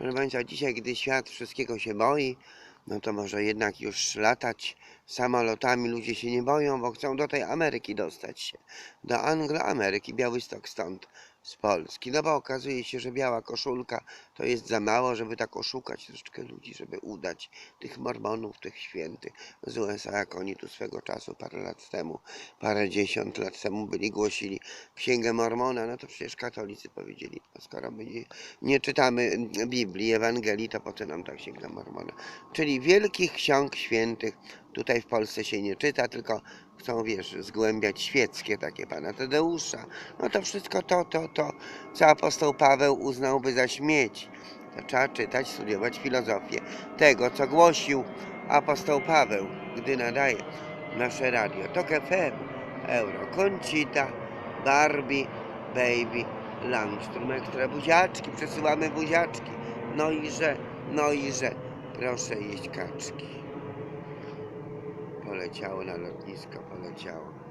Proszę Państwa, dzisiaj, gdy świat wszystkiego się boi, no to może jednak już latać samolotami ludzie się nie boją, bo chcą do tej Ameryki dostać się. Do Angloameryki, Białystok stąd, z Polski. No bo okazuje się, że biała koszulka to jest za mało, żeby tak oszukać troszeczkę ludzi, żeby udać tych mormonów, tych świętych z USA, jak oni tu swego czasu, parę lat temu, parę dziesiąt lat temu byli, głosili Księgę Mormona, no to przecież katolicy powiedzieli, no skoro my nie, czytamy Biblii, Ewangelii, to po co nam ta Księga Mormona? Czyli wielkich ksiąg świętych tutaj w Polsce się nie czyta, tylko chcą, wiesz, zgłębiać świeckie takie pana Tadeusza. No to wszystko to, to, to, co apostoł Paweł uznałby za śmieć. To trzeba czytać, studiować filozofię tego, co głosił apostoł Paweł, gdy nadaje nasze radio. To FM, Euro, Concita, Barbie, Baby, Langstrom, ekstra buziaczki, przesyłamy buziaczki. No i że, no i że, proszę jeść kaczki. Poleciało na lotnisko, poleciało.